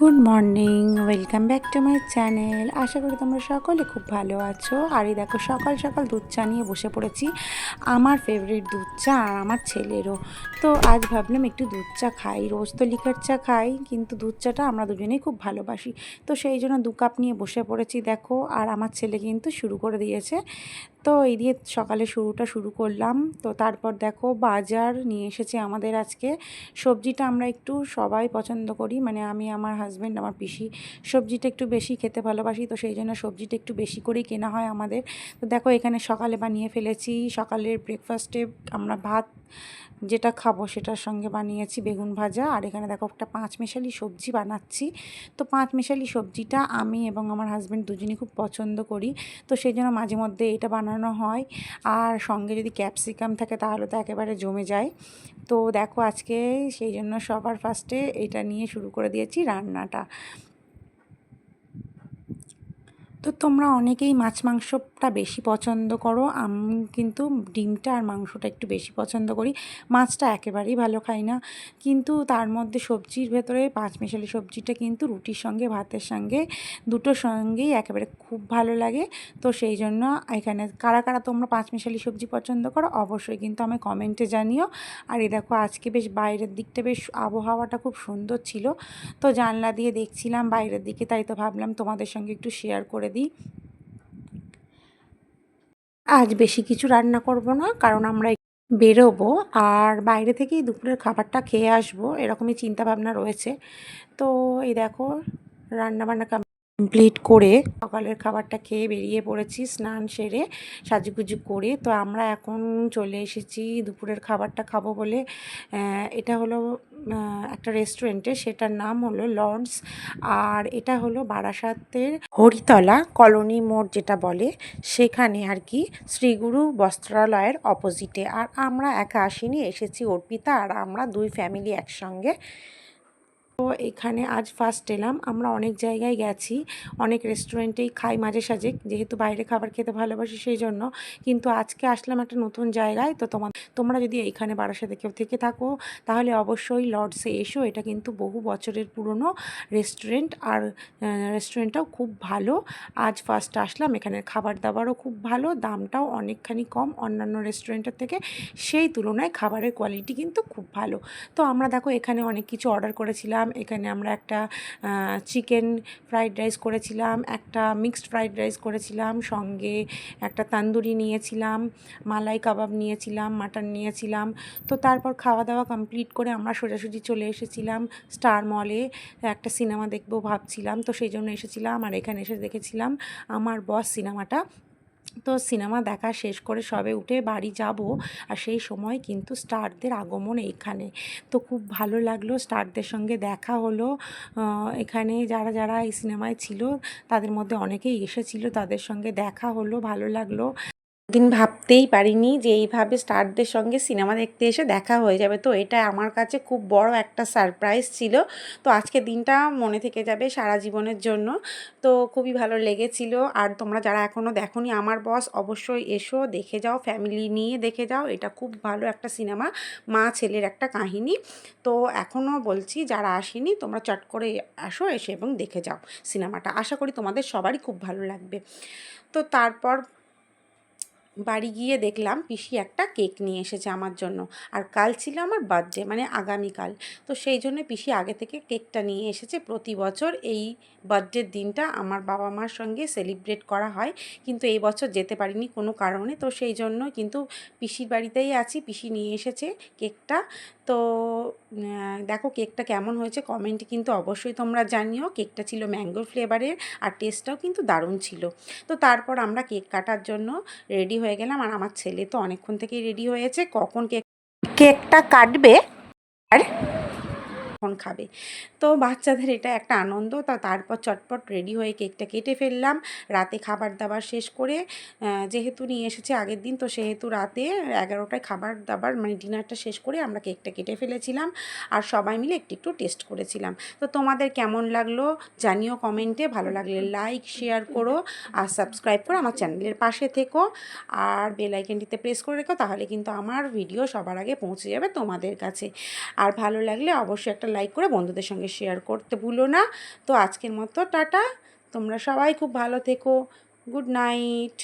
Good morning welcome back to my channel আশা করি তোমরা সকলে খুব ভালো আছো। আর এই দেখো, সকাল সকাল দুধ চা নিয়ে বসে পড়েছি। আমার ফেভারিট দুধ চা আর আমার ছেলেরও। তো আজ ভাবলাম একটু দুধ চা খাই। রোজ তো লিকার চা খাই, কিন্তু দুধ চাটা আমরা দুজনেই খুব ভালোবাসি। তো সেই জন্য দু কাপ নিয়ে বসে পড়েছি, দেখো। আর আমার ছেলে কিন্তু শুরু করে দিয়েছে। তো এই দিয়ে সকালে শুরুটা শুরু করলাম। তো তারপর দেখো বাজার নিয়ে এসেছে আমাদের আজকে। সবজিটা আমরা একটু সবাই পছন্দ করি। মানে আমি, আমার হাজব্যান্ড আমার পিসি সবজিটা একটু বেশি খেতে ভালোবাসি। তো সেই জন্য সবজিটা একটু বেশি করেই কেনা হয় আমাদের। তো দেখো এখানে সকালে বানিয়ে ফেলেছি। সকালের ব্রেকফাস্টে আমরা ভাত যেটা খাব সেটার সঙ্গে বানিয়েছি বেগুন ভাজা। আর এখানে দেখো একটা পাঁচ মেশালি সবজি বানাচ্ছি। তো পাঁচ মেশালি সবজিটা আমি এবং আমার হাজব্যান্ড দুজনেই খুব পছন্দ করি। তো সেই জন্য মাঝে মধ্যে এটা বানানো হয়। আর সঙ্গে যদি ক্যাপসিকাম থাকে তাহলে তো একেবারে জমে যায়। তো দেখো আজকে সেই জন্য সবার ফার্স্টে এটা নিয়ে শুরু করে দিয়েছি রান্নাটা। তো তোমরা অনেকেই মাছ মাংসটা বেশি পছন্দ করো। আমি কিন্তু ডিমটা আর মাংসটা একটু বেশি পছন্দ করি। মাছটা একেবারেই ভালো খাই না। কিন্তু তার মধ্যে সবজির ভেতরে পাঁচমিশালি সবজিটা কিন্তু রুটির সঙ্গে, ভাতের সঙ্গে, দুটোর সঙ্গেই একেবারে খুব ভালো লাগে। তো সেই জন্য এখানে কারা কারা তোমরা পাঁচমিশালি সবজি পছন্দ করো অবশ্যই কিন্তু আমি কমেন্টে জানিও। আর এ দেখো, আজকে বেশ বাইরের দিকটা বেশ আবহাওয়াটা খুব সুন্দর ছিল। তো জানলা দিয়ে দেখছিলাম বাইরের দিকে, তাই তো ভাবলাম তোমাদের সঙ্গে একটু শেয়ার করে দিই। আজ বেশি কিছু রান্না করব না, কারণ আমরা বেরোবো আর বাইরে থেকেই দুপুরের খাবারটা খেয়ে আসব, এরকমই চিন্তাভাবনা রয়েছে। তো এই দেখো, রান্নাবান্না কমপ্লিট করে সকালের খাবারটা খেয়ে বেরিয়ে পড়েছি, স্নান সেরে সাজুগুজু করে। তো আমরা এখন চলে এসেছি দুপুরের খাবারটা খাব বলে। এটা হলো একটা রেস্টুরেন্টে সেটার নাম হলো লর্ডস আর এটা হলো বারাসাতের হরিতলা কলোনি মোড় যেটা বলে। সেখানে আর কি শ্রীগুরু বস্ত্রালয়ের অপোজিটে আর আমরা একা আসিনি, এসেছি অর্পিতা আর আমরা দুই ফ্যামিলি একসঙ্গে। তো এখানে আজ ফার্স্ট এলাম। আমরা অনেক জায়গায় গেছি, অনেক রেস্টুরেন্টেই খাই মাঝে সাঝে, যেহেতু বাইরে খাবার খেতে ভালোবাসি সেই জন্য কিন্তু আজকে আসলাম একটা নতুন জায়গায়, তো তোমার তোমরা যদি এইখানে বারাসাতে কেউ থেকে থাকো, তাহলে অবশ্যই লর্ডসে এসো। এটা কিন্তু বহু বছরের পুরনো রেস্টুরেন্ট আর রেস্টুরেন্টটাও খুব ভালো। আজ ফার্স্ট আসলাম, এখানের খাবার দাবারও খুব ভালো, দামটাও অনেকখানি কম। অন্যান্য রেস্টুরেন্টের থেকে সেই তুলনায় খাবারের কোয়ালিটি কিন্তু খুব ভালো। তো আমরা দেখো এখানে অনেক কিছু অর্ডার করেছিলাম করেছিলাম। এখানে আমরা একটা চিকেন ফ্রাইড রাইস করেছিলাম, একটা মিক্সড ফ্রাইড রাইস করেছিলাম, সঙ্গে একটা তান্দুরি নিয়েছিলাম, মালাই কাবাব নিয়েছিলাম, মাটন নিয়েছিলাম। তো তারপর খাওয়া দাওয়া কমপ্লিট করে আমরা সোজাসুজি চলে এসেছিলাম স্টার মলে একটা সিনেমা দেখব ভাবছিলাম, তো সেই জন্য এসেছিলাম। আর এখানে এসে দেখেছিলাম আমার বস সিনেমাটা তো সিনেমা দেখা শেষ করে সবে উঠে বাড়ি যাব আর সেই সময় কিন্তু স্টারদের আগমন এইখানে। তো খুব ভালো লাগল স্টারদের সঙ্গে দেখা হলো। এখানে যারা যারা এই সিনেমায় ছিল তাদের মধ্যে অনেকেই এসেছিল, তাদের সঙ্গে দেখা হলো, ভালো লাগল। দিন ভাবতেই পারিনি যে এইভাবে স্টারদের সঙ্গে সিনেমা দেখতে এসে দেখা হয়ে যাবে। তো এটা আমার কাছে খুব বড় একটা সারপ্রাইজ ছিল। তো আজকে দিনটা মনে থেকে যাবে সারা জীবনের জন্য। তো খুবই ভালো লেগেছিল। আর তোমরা যারা এখনও দেখোনি আমার বস, অবশ্যই এসো, দেখে যাও ফ্যামিলি নিয়ে দেখে যাও। এটা খুব ভালো একটা সিনেমা, মা ছেলের একটা কাহিনী। তো এখনও বলছি, যারা আসেনি, তোমরা চট করে আসো, এসে এবং দেখে যাও সিনেমাটা। আশা করি তোমাদের সবারই খুব ভালো লাগবে। তো তারপর বাড়ি গিয়ে দেখলাম পিসি একটা কেক নিয়ে এসেছে আমার জন্য। আর কাল ছিল আমার বার্থডে মানে আগামীকাল। তো সেই জন্য পিসি আগে থেকে কেকটা নিয়ে এসেছে। প্রতি বছর এই বার্থডের দিনটা আমার বাবা মার সঙ্গে সেলিব্রেট করা হয়। কিন্তু এই বছর যেতে পারিনি কোনো কারণে। তো সেই জন্য কিন্তু পিসির বাড়িতেই আছি, পিসি নিয়ে এসেছে কেকটা। তো দেখো কেকটা কেমন হয়েছে কমেন্টে কিন্তু অবশ্যই তোমরা জানিও। কেকটা ছিল ম্যাঙ্গো ফ্লেভারের আর টেস্টটাও কিন্তু দারুণ ছিল। তো তারপর আমরা কেক কাটার জন্য রেডি হয়ে গেলাম আর আমার ছেলে তো অনেকক্ষণ থেকেই রেডি হয়েছে। কখন কেক কেকটা কাটবে আর কখন খাবে। তো বাচ্চাদের এটা একটা আনন্দ। তা তারপর চটপট রেডি হয়ে কেকটা কেটে ফেললাম। রাতে খাবার দাবার শেষ করে যেহেতু নিয়ে এসেছে আগের দিন, তো সেহেতু রাতে এগারোটায় খাবার দাবার মানে ডিনারটা শেষ করে আমরা কেকটা কেটে ফেলেছিলাম। আর সবাই মিলে একটু একটু টেস্ট করেছিলাম। তো তোমাদের কেমন লাগল জানিও কমেন্টে ভালো লাগলে লাইক শেয়ার করো আর সাবস্ক্রাইব করো আমার চ্যানেলের পাশে থেকো। আর বেল আইকনটিতে প্রেস করে রেখো, তাহলে কিন্তু আমার ভিডিও সবার আগে পৌঁছে যাবে তোমাদের কাছে। আর ভালো লাগলে অবশ্যই একটা একটা লাইক করে বন্ধুদের সঙ্গে শেয়ার করতে ভুলো না। তো আজকের মতো টাটা। তোমরা সবাই খুব ভালো থেকো। Good night